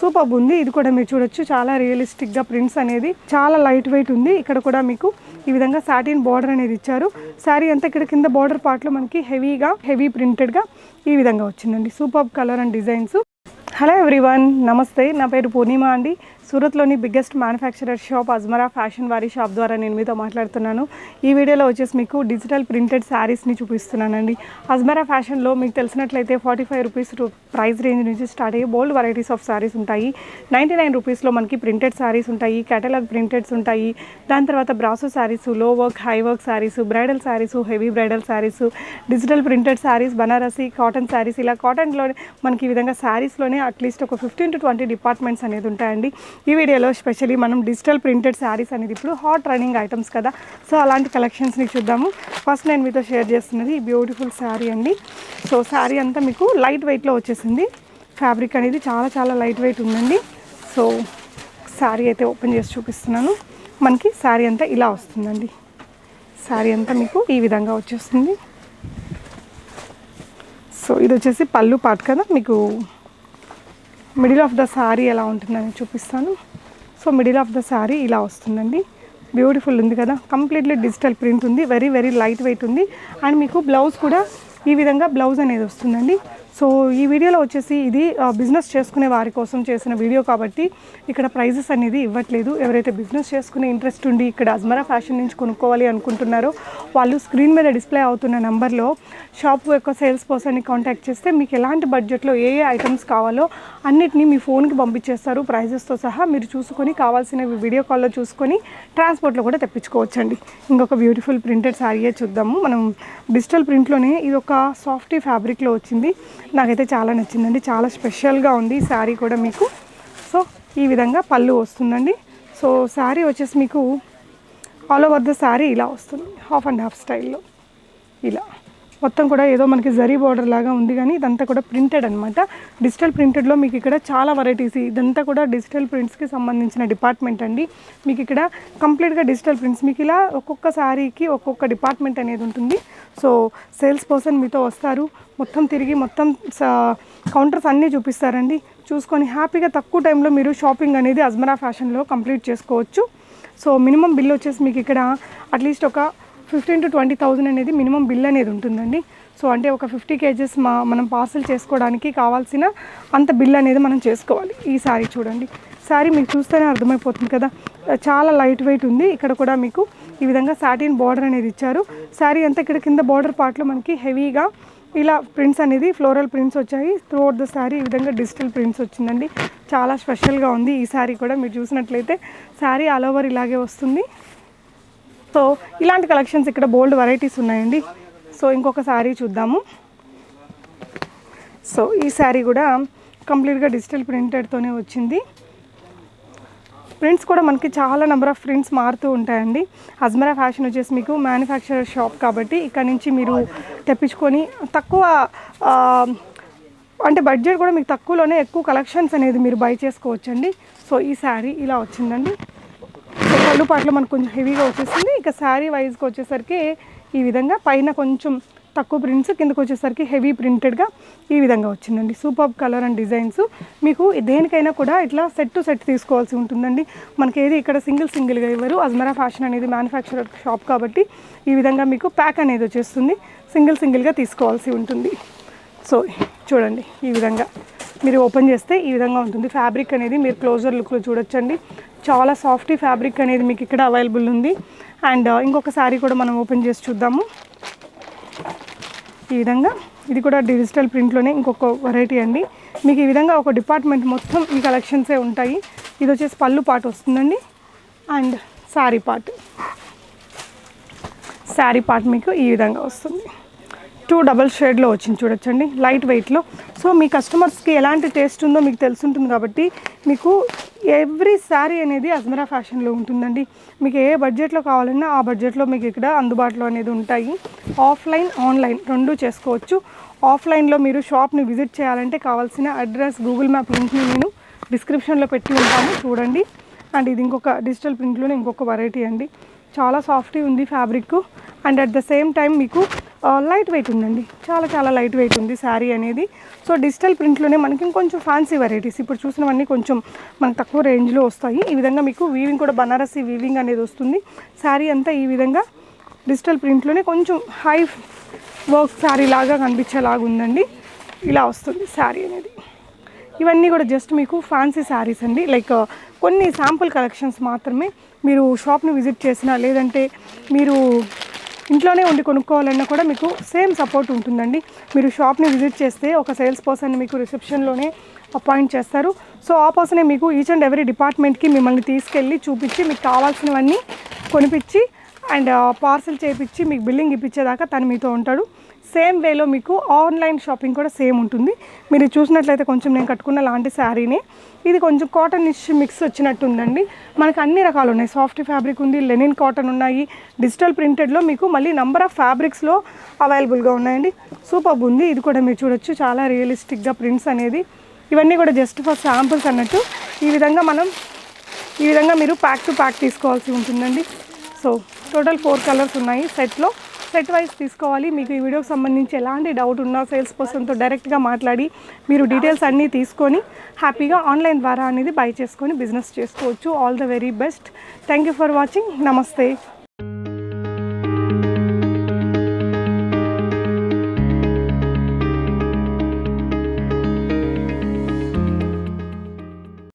Super ఉంది. ఇది కూడా మీరు చూడొచ్చు. చాలా రియలిస్టిక్గా ప్రింట్స్ అనేది చాలా లైట్ వెయిట్ ఉంది. ఇక్కడ కూడా మీకు ఈ విధంగా సాటిన్ బార్డర్ అనేది ఇచ్చారు. శారీ అంతా ఇక్కడ కింద బార్డర్ పార్ట్లో మనకి హెవీగా హెవీ ప్రింటెడ్గా ఈ విధంగా వచ్చిందండి. Super colour and designs hello everyone నమస్తే. నా పేరు పూర్ణిమ అండి. సూరత్లోని biggest manufacturer shop Ajmera fashion వారి షాప్ ద్వారా నేను మీతో మాట్లాడుతున్నాను. ఈ వీడియోలో వచ్చేసి మీకు డిజిటల్ ప్రింటెడ్ శారీస్ని చూపిస్తున్నానండి. అజ్మరా ఫ్యాషన్లో మీకు తెలిసినట్లయితే forty five rupees price range నుంచి స్టార్ట్ అయ్యి బోల్డ్ వెరైటీస్ ఆఫ్ శారీస్ ఉంటాయి. నైంటీ నైన్ రూపీస్లో మనకి ప్రింటెడ్ శారీస్ ఉంటాయి కేటలాగ్ ప్రింటెడ్స్ ఉంటాయి. దాని తర్వాత బ్రాసో శారీస్లో work high work sarees bridal sarees heavy bridal sarees digital printed sarees Banarasi cotton sarees ఇలా కాటన్లో మనకి ఈ విధంగా శారీస్లోనే అట్లీస్ట్ ఒక ఫిఫ్టీన్ టు ట్వంటీ డిపార్ట్మెంట్స్ అనేది ఉంటాయండి. ఈ వీడియోలో స్పెషల్లీ మనం డిజిటల్ ప్రింటెడ్ శారీస్ అనేది ఇప్పుడు హాట్ రన్నింగ్ ఐటమ్స్ కదా. సో అలాంటి కలెక్షన్స్ని చూద్దాము. ఫస్ట్ నేను మీతో షేర్ చేస్తున్నది ఈ బ్యూటిఫుల్ శారీ అండి. సో శారీ అంతా మీకు లైట్ వెయిట్లో వచ్చేసింది. ఫ్యాబ్రిక్ అనేది చాలా చాలా లైట్ వెయిట్ ఉందండి. సో శారీ అయితే ఓపెన్ చేసి చూపిస్తున్నాను. మనకి శారీ అంతా ఇలా వస్తుందండి. శారీ అంతా మీకు ఈ విధంగా వచ్చేస్తుంది. సో ఇది వచ్చేసి పళ్ళు పాటు కదా. మీకు మిడిల్ ఆఫ్ ద శారీ ఎలా ఉంటుందని చూపిస్తాను. So middle of the sari ఇలా వస్తుందండి. బ్యూటిఫుల్ ఉంది కదా. కంప్లీట్లీ డిజిటల్ ప్రింట్ ఉంది. వెరీ వెరీ లైట్ వెయిట్ ఉంది. అండ్ మీకు బ్లౌజ్ కూడా ఈ విధంగా బ్లౌజ్ అనేది వస్తుందండి. సో ఈ వీడియోలో వచ్చేసి ఇది బిజినెస్ చేసుకునే వారి కోసం చేసిన వీడియో కాబట్టి ఇక్కడ ప్రైజెస్ అనేది ఇవ్వట్లేదు. ఎవరైతే బిజినెస్ చేసుకునే ఇంట్రెస్ట్ ఉండి ఇక్కడ అజ్మరా ఫ్యాషన్ నుంచి కొనుక్కోవాలి అనుకుంటున్నారో వాళ్ళు స్క్రీన్ మీద డిస్ప్లే అవుతున్న నెంబర్లో షాప్ యొక్క సేల్స్ పర్సన్ని కాంటాక్ట్ చేస్తే మీకు ఎలాంటి బడ్జెట్లో ఏ ఏ ఐటమ్స్ కావాలో అన్నిటినీ మీ ఫోన్కి పంపించేస్తారు. ప్రైజెస్తో సహా మీరు చూసుకొని కావాల్సినవి వీడియో కాల్లో చూసుకొని ట్రాన్స్పోర్ట్లో కూడా తెప్పించుకోవచ్చండి. ఇంకొక బ్యూటిఫుల్ ప్రింటెడ్ శారీయే చూద్దాము. మనం డిజిటల్ ప్రింట్లోనే ఇది ఒక సాఫ్టీ ఫ్యాబ్రిక్లో వచ్చింది. నాకైతే చాలా నచ్చిందండి. చాలా స్పెషల్గా ఉంది ఈ శారీ కూడా మీకు. సో ఈ విధంగా పళ్ళు వస్తుందండి. సో శారీ వచ్చేసి మీకు ఆల్ ఓవర్ ద శారీ ఇలా వస్తుంది. హాఫ్ అండ్ హాఫ్ స్టైల్లో. ఇలా. మొత్తం కూడా ఏదో మనకి జరీ బార్డర్ లాగా ఉంది కానీ ఇదంతా కూడా ప్రింటెడ్ అనమాట డిజిటల్ ప్రింటెడ్లో మీకు ఇక్కడ చాలా వెరైటీస్ ఇదంతా కూడా డిజిటల్ ప్రింట్స్కి సంబంధించిన డిపార్ట్మెంట్ అండి. మీకు ఇక్కడ కంప్లీట్గా డిజిటల్ ప్రింట్స్ మీకు ఇలా ఒక్కొక్క శారీకి ఒక్కొక్క డిపార్ట్మెంట్ అనేది ఉంటుంది. సో సేల్స్ పర్సన్ మీతో వస్తారు. మొత్తం తిరిగి మొత్తం కౌంటర్స్ అన్నీ చూపిస్తారండి. చూసుకొని హ్యాపీగా తక్కువ టైంలో మీరు షాపింగ్ అనేది అజ్మరా ఫ్యాషన్లో కంప్లీట్ చేసుకోవచ్చు. సో మినిమం బిల్ వచ్చేసి మీకు ఇక్కడ అట్లీస్ట్ ఒక ఫిఫ్టీన్ టు ట్వంటీ థౌజండ్ అనేది మినిమం బిల్ అనేది ఉంటుందండి. సో అంటే ఒక ఫిఫ్టీ కేజెస్ మా మనం పార్సల్ చేసుకోవడానికి కావాల్సిన అంత బిల్ అనేది మనం చేసుకోవాలి. ఈ శారీ చూడండి. శారీ మీకు చూస్తేనే అర్థమైపోతుంది కదా. చాలా లైట్ వెయిట్ ఉంది. ఇక్కడ కూడా మీకు ఈ విధంగా సాటిన్ బార్డర్ అనేది ఇచ్చారు. శారీ అంతా ఇక్కడ కింద బార్డర్ పార్ట్లో మనకి హెవీగా ఇలా ప్రింట్స్ అనేది ఫ్లోరల్ ప్రింట్స్ వచ్చాయి. త్రూ అవుట్ ద శారీ ఈ విధంగా డిజిటల్ ప్రింట్స్ వచ్చిందండి. చాలా స్పెషల్గా ఉంది ఈ శారీ కూడా. మీరు చూసినట్లయితే శారీ ఆల్ ఓవర్ ఇలాగే వస్తుంది. సో ఇలాంటి కలెక్షన్స్ ఇక్కడ బోల్డ్ వెరైటీస్ ఉన్నాయండి. సో ఇంకొక శారీ చూద్దాము. సో ఈ శారీ కూడా కంప్లీట్గా డిజిటల్ ప్రింటెడ్తోనే వచ్చింది. ప్రింట్స్ కూడా మనకి చాలా నెంబర్ ఆఫ్ ప్రింట్స్ మారుతూ ఉంటాయండి. అజ్మరా ఫ్యాషన్ వచ్చేసి మీకు మ్యానుఫ్యాక్చరర్ షాప్ కాబట్టి ఇక్కడ నుంచి మీరు తెప్పించుకొని తక్కువ అంటే బడ్జెట్ కూడా మీకు తక్కువలోనే ఎక్కువ కలెక్షన్స్ అనేది మీరు బై చేసుకోవచ్చండి. సో ఈ శారీ ఇలా వచ్చిందండి. సో పళ్ళు మనకు కొంచెం హెవీగా వచ్చేసింది. ఇక శారీ వైజ్కి వచ్చేసరికి ఈ విధంగా పైన కొంచెం తక్కువ ప్రింట్స్ కిందకు వచ్చేసరికి హెవీ ప్రింటెడ్గా ఈ విధంగా వచ్చిందండి. సూపర్ కలర్ అండ్ డిజైన్స్ మీకు దేనికైనా కూడా ఇట్లా సెట్ టు సెట్ తీసుకోవాల్సి ఉంటుందండి. మనకి ఏది ఇక్కడ సింగిల్ సింగిల్గా ఇవ్వరు. అజ్మరా ఫ్యాషన్ అనేది మ్యానుఫ్యాక్చరర్ షాప్ కాబట్టి ఈ విధంగా మీకు ప్యాక్ అనేది వచ్చేస్తుంది. సింగిల్ సింగిల్గా తీసుకోవాల్సి ఉంటుంది. సో చూడండి ఈ విధంగా మీరు ఓపెన్ చేస్తే ఈ విధంగా ఉంటుంది. ఫ్యాబ్రిక్ అనేది మీరు క్లోజర్ లుక్లో చూడొచ్చండి. చాలా సాఫ్టీ ఫ్యాబ్రిక్ అనేది మీకు ఇక్కడ అవైలబుల్ ఉంది. అండ్ uh, ఇంకొక శారీ కూడా మనం ఓపెన్ చేసి చూద్దాము. ఈ విధంగా. ఇది కూడా డిజిటల్ ప్రింట్లోనే ఇంకొక వెరైటీ అండి. మీకు ఈ విధంగా ఒక డిపార్ట్మెంట్ మొత్తం ఈ కలెక్షన్సే ఉంటాయి. ఇది వచ్చేసి పళ్ళు పాటు వస్తుందండి. And sari part sari part మీకు ఈ విధంగా వస్తుంది. టూ డబల్ షేడ్లో వచ్చింది చూడొచ్చండి లైట్ వెయిట్లో. సో మీ కస్టమర్స్కి ఎలాంటి టేస్ట్ ఉందో మీకు తెలుసుంటుంది కాబట్టి మీకు ఎవ్రీ శారీ అనేది అజ్మరా ఫ్యాషన్లో ఉంటుందండి. మీకు ఏ బడ్జెట్లో కావాలన్నా ఆ బడ్జెట్లో మీకు ఇక్కడ అందుబాటులో అనేది ఉంటాయి. ఆఫ్లైన్ ఆన్లైన్ రెండు చేసుకోవచ్చు. ఆఫ్లైన్లో మీరు షాప్ని విజిట్ చేయాలంటే కావాల్సిన అడ్రస్ గూగుల్ మ్యాప్ లింక్ని నేను డిస్క్రిప్షన్లో పెట్టి ఉంటాను చూడండి. అండ్ ఇది ఇంకొక డిజిటల్ ప్రింట్లోనే ఇంకొక వెరైటీ అండి. చాలా సాఫ్టీ ఉంది fabric and at the same time మీకు లైట్ వెయిట్ ఉందండి. చాలా చాలా లైట్ వెయిట్ ఉంది శారీ అనేది. సో డిజిటల్ ప్రింట్లోనే మనకి ఇంకొంచెం ఫ్యాన్సీ వెరైటీస్ ఇప్పుడు చూసినవన్నీ కొంచెం మనకు తక్కువ రేంజ్లో వస్తాయి. ఈ విధంగా మీకు వీవింగ్ కూడా బనారసి వీవింగ్ అనేది వస్తుంది. శారీ అంతా ఈ విధంగా డిజిటల్ ప్రింట్లోనే కొంచెం హై వర్క్ శారీ లాగా కనిపించేలాగా ఉందండి. ఇలా వస్తుంది శారీ అనేది. ఇవన్నీ కూడా జస్ట్ మీకు ఫ్యాన్సీ శారీస్ అండి. లైక్ కొన్ని శాంపుల్ కలెక్షన్స్ మాత్రమే మీరు షాప్ని విజిట్ చేసినా లేదంటే మీరు ఇంట్లోనే ఉండి కొనుక్కోవాలన్నా కూడా మీకు సేమ్ సపోర్ట్ ఉంటుందండి. మీరు షాప్ని విజిట్ చేస్తే ఒక సేల్స్ పర్సన్ మీకు రిసెప్షన్లోనే అపాయింట్ చేస్తారు. సో ఆ పర్సనే మీకు ఈచ్ అండ్ ఎవరీ డిపార్ట్మెంట్కి మిమ్మల్ని తీసుకెళ్ళి చూపించి మీకు కావాల్సినవన్నీ కొనిపించి అండ్ పార్సల్ చేయించి మీకు బిల్లింగ్ ఇప్పించేదాకా తను మీతో ఉంటాడు. సేమ్ వేలో మీకు ఆన్లైన్ షాపింగ్ కూడా సేమ్ ఉంటుంది. మీరు చూసినట్లయితే కొంచెం నేను కట్టుకున్న లాంటి శారీనే. ఇది కొంచెం కాటన్ ఇష్ మిక్స్ వచ్చినట్టు ఉందండి. అన్ని రకాలు ఉన్నాయి. సాఫ్ట్ ఫ్యాబ్రిక్ ఉంది లెనిన్ కాటన్ ఉన్నాయి. డిజిటల్ ప్రింటెడ్లో మీకు మళ్ళీ నంబర్ ఆఫ్ ఫ్యాబ్రిక్స్లో అవైలబుల్గా ఉన్నాయండి. సూపర్ ఉంది. ఇది కూడా మీరు చూడొచ్చు. చాలా రియలిస్టిక్గా ప్రింట్స్ అనేది. ఇవన్నీ కూడా జస్ట్ ఫర్ శాంపుల్స్ అన్నట్టు. ఈ విధంగా మనం ఈ విధంగా మీరు ప్యాక్ టు ప్యాక్ తీసుకోవాల్సి ఉంటుందండి. సో టోటల్ ఫోర్ కలర్స్ ఉన్నాయి సెట్లో. సెట్ వైజ్ తీసుకోవాలి. మీకు ఈ వీడియోకి సంబంధించి ఎలాంటి డౌట్ ఉన్నా సేల్స్ పర్సన్తో డైరెక్ట్గా మాట్లాడి మీరు డీటెయిల్స్ అన్నీ తీసుకొని హ్యాపీగా ఆన్లైన్ ద్వారా అనేది బై చేసుకొని బిజినెస్ చేసుకోవచ్చు. All the very best thank you for watching నమస్తే